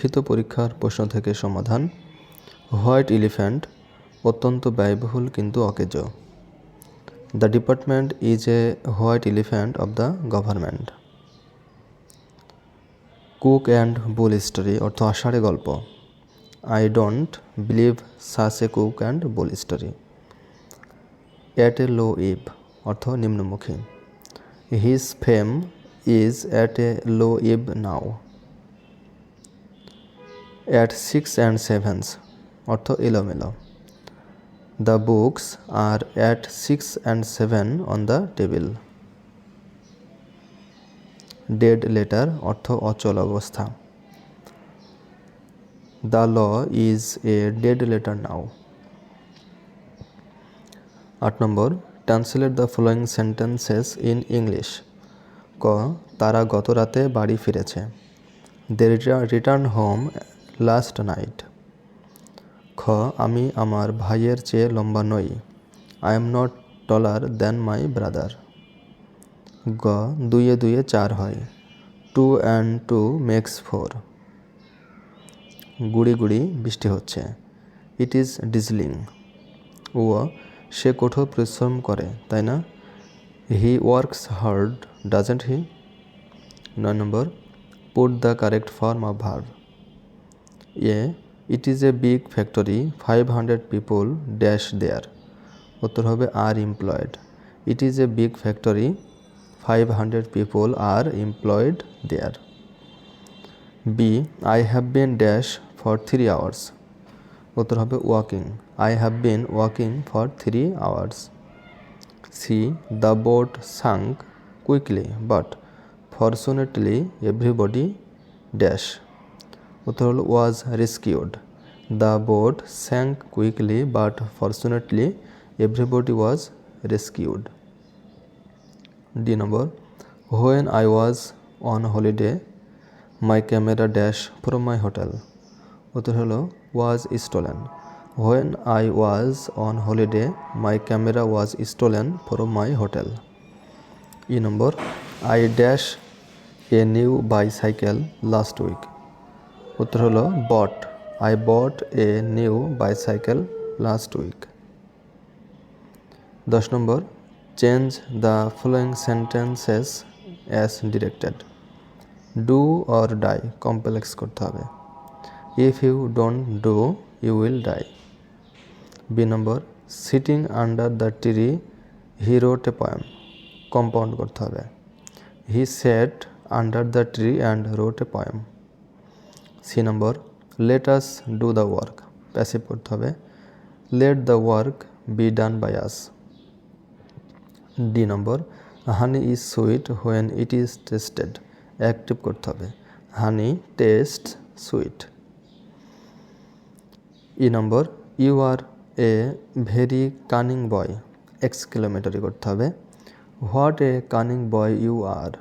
লিখিত পরীক্ষার প্রশ্ন থেকে সমাধান। হোয়াইট এলিফ্যান্ট অত্যন্ত ব্যয়বহুল কিন্তু অকেজ। The department is a white elephant of the government. Cock and bull story অর্থ আষাঢ়ে গল্প। I don't believe such a cock and bull story. At a low ebb অর্থ নিম্নমুখী। His fame is at a low ebb now. At six and sevens অর্থ এলোমেলো। The books are at six and seven on the table dead letter অর্থ অচল অবস্থা। The law is a dead letter now আট number translate the following sentences in English ক, তারা গত রাতে বাড়ি ফিরেছে। They return home last night. খ, আমি আমার ভাইয়ের চেয়ে লম্বা নই। I am not taller than my brother গ, দুইয়ে দুইয়ে চার হয়। Two and two makes four গুড়ি গুড়ি বৃষ্টি হচ্ছে। ইট ইজ ডিজলিং ও সে কঠোর পরিশ্রম করে, তাই না? He works hard doesn't he নয় number put the correct form of verb a it is a big factory five hundred people dash there উত্তর হবে are employed it is a big factory five hundred people are employed there b I have been dash for three hours উত্তর হবে walking I have been walking for three hours c the boat sank quickly but fortunately everybody dash উত্তর হল was rescued the boat sank quickly but fortunately everybody was rescued d number when I was on holiday my camera dash from my hotel উত্তর হলো was stolen when I was on holiday my camera was stolen from my hotel e number I dash a new bicycle last week উত্তর হলো bought. I bought a new bicycle last week দশ number change the following sentences as directed do or die complex করতে হবে। If you don't do you will die b number sitting under the tree he wrote a poem compound করতে হবে। He sat under the tree and wrote a poem c number let us do the work passive করতে হবে। Let the work be done by us d number honey is sweet when it is tasted active করতে হবে। Honey taste sweet e number you are a very cunning boy x কিলোমিটারই করতে হবে। What a cunning boy you are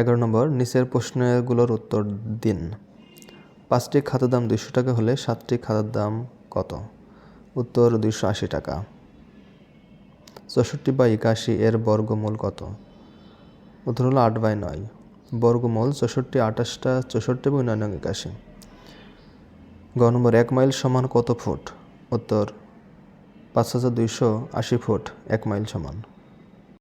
এগারো number, নিচের প্রশ্নগুলোর উত্তর দিন। পাঁচটি খাতার দাম দুইশো টাকা হলে সাতটি খাতার দাম কত? উত্তর দুইশো আশি টাকা। চৌষট্টি বা একাশি এর বর্গমূল কত? উত্তর হলো আট বাই নয়। বর্গমূল চৌষট্টি, আঠাশটা, চৌষট্টি এবং নয় নং একাশি। গ নম্বর, এক মাইল সমান কত ফুট? উত্তর, পাঁচ হাজার দুইশো আশি ফুট, এক মাইল সমান।